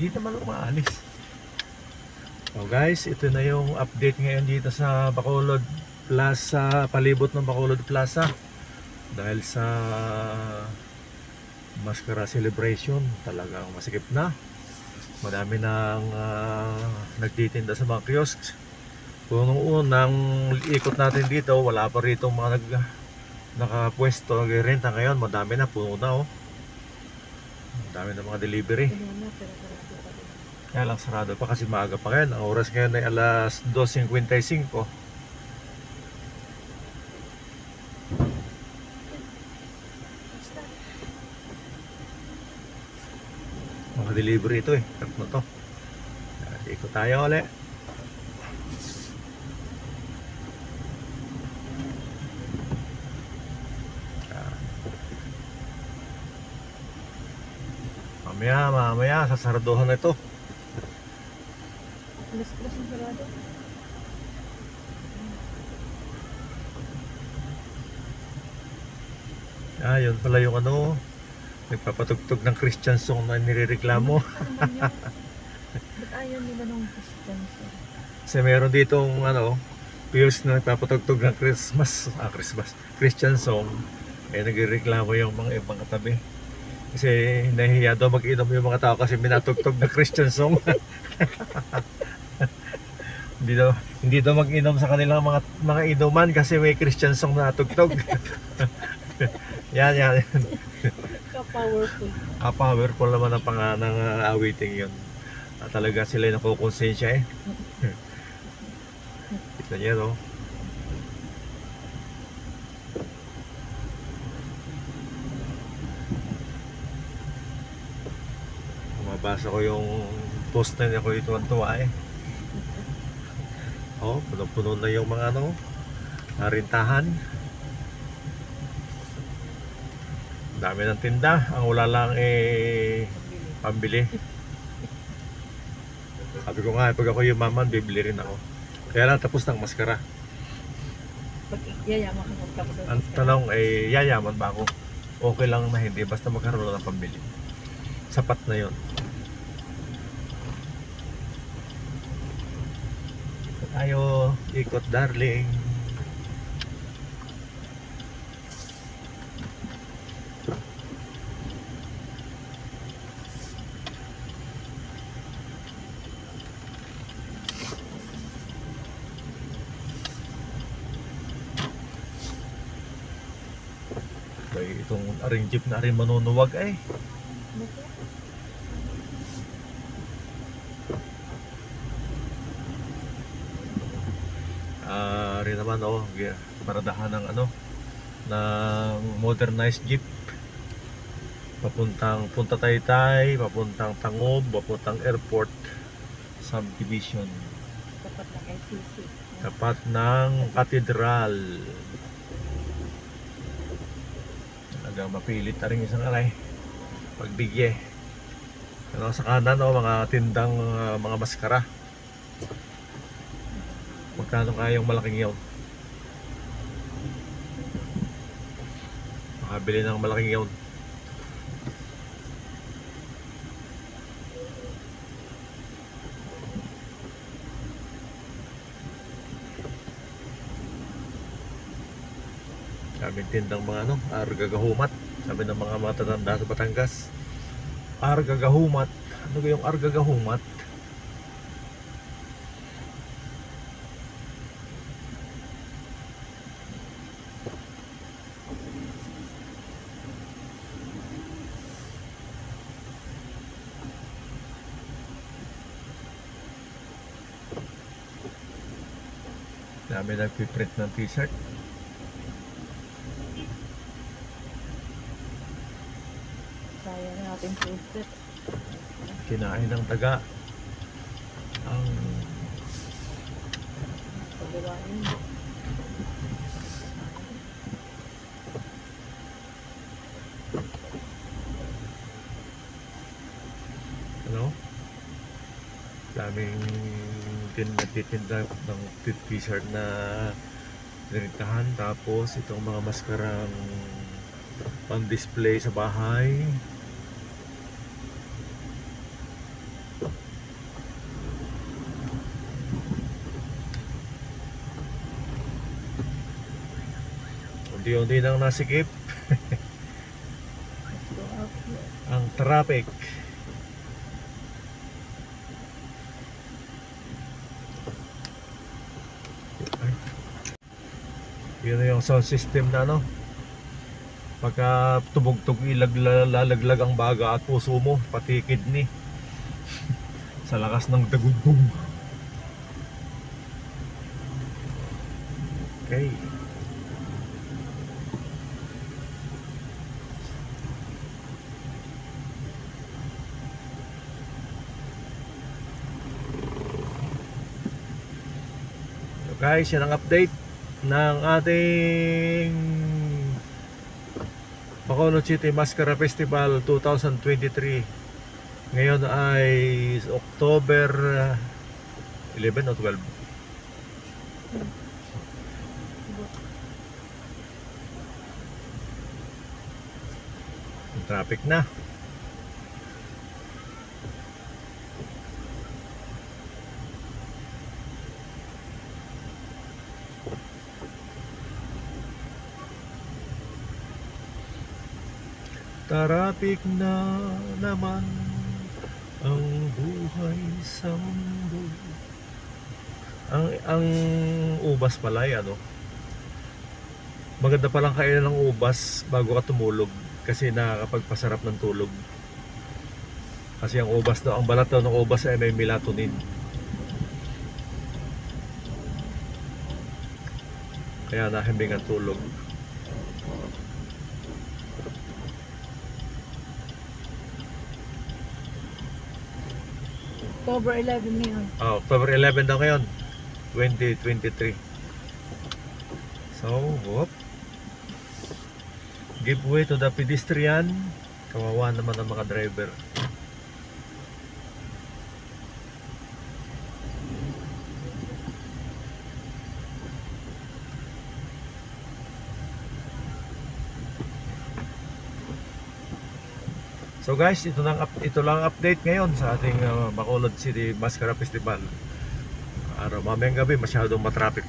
Hindi naman umaalis. So guys, ito na yung update ngayon dito sa Bacolod Plaza, palibot ng Bacolod Plaza. Dahil sa Mascara Celebration, talagang masikip na. Madami nang uh, nagtitinda sa mga kiosks. Kung nung unang ikot natin dito, wala pa rito mga nag, nakapwesto, nagrenta ngayon. Madami na, puno na oh. Madami na mga delivery. Kaya lang sarado pa kasi maaga pa ngayon. Ang oras ngayon ay alas 2.55. Mga delivery ito eh. Tatlo to. Ikot tayo ulit. Mamaya, mamaya, sasaraduhan na ito. Alas-alas ang sarado. Ah, yun pala yung ano, nagpapatugtog ng Christian song na nirereklamo. Ano? Ba't ayaw nila nung Christian sir? Kasi meron ditong ano, peers na nagpapatugtog ng Christmas, ah, Christmas, Christian song. Eh, nagrereklamo yung mga ibang katabi. Kasi nahihiya daw mag-inom yung mga tao kasi minatugtog na Christian song. hindi daw, hindi daw mag-inom sa kanilang mga mga inuman kasi may Christian song na tugtog. yan, yan. Ka-powerful. Ah, powerful naman ang pang ng uh, awiting yun. Ah, talaga sila yung nakukonsensya eh. Kita niya no? Mabasa ko yung post na niya ko ito ang tuwa eh. Oh, puno-puno na yung mga ano, narintahan. Dami ng tinda. Ang wala lang eh pambili. Sabi ko nga, pag ako yumaman, bibili rin ako. Kaya lang tapos ng maskara. Pag yayaman ka magtapos ng Ang tanong ay, yayaman ba ako? Okay lang na hindi, basta magkaroon ng pambili. Sapat na yon. Tayo, ikot darling. Kaya itong aring jeep na rin manunuwag ay. Ah, rin naman oh, paradahan ng ano ng modernized jeep. Papuntang Punta Taytay, papuntang Tangob, papuntang airport subdivision. Tapat ng ICC. Tapat ng katedral. Talagang mapilit na rin isang alay. Pagbigye. Ano, sa kanan, oh, mga tindang uh, mga maskara. Magkano kaya yung malaking yawn? Makabili ng malaking yawn. Daming tindang mga ano, argagahumat. Sabi ng mga matatanda sa Batangas. Argagahumat. Ano ba yung argagahumat? Dami nagpiprint ng t-shirt. Sayang natin poster. Kinain ng taga. Ang Pagawain. ano? Daming tin nagtitinda ng t- t-shirt na niritahan tapos itong mga maskarang pang display sa bahay. Unti-unti nang nasikip. Ang traffic. Yun yung sound system na ano. Pagka tumugtog ilag lalaglag ang baga at puso mo, pati kidney. Sa lakas ng dagugtong. Okay. Guys, yan ang update ng ating Bacolod City Mascara Festival 2023. Ngayon ay October uh, 11 o 12. Yung traffic na. Tarapik na naman ang buhay sa mundo. Ang ang ubas pala ay ano. Maganda palang kainan ng ubas bago ka tumulog kasi nakakapagpasarap ng tulog. Kasi ang ubas daw, ang balat daw ng ubas ay may melatonin. Kaya nahimbing ang tulog. October 11 ngayon. Ah, October 11 daw ngayon. 2023. So, whoop. Give way to the pedestrian. Kawawa naman ang mga driver. So guys, ito lang ito lang ang update ngayon sa ating uh, Bacolod City Mascara Festival. Araw mamayang gabi masyadong matraffic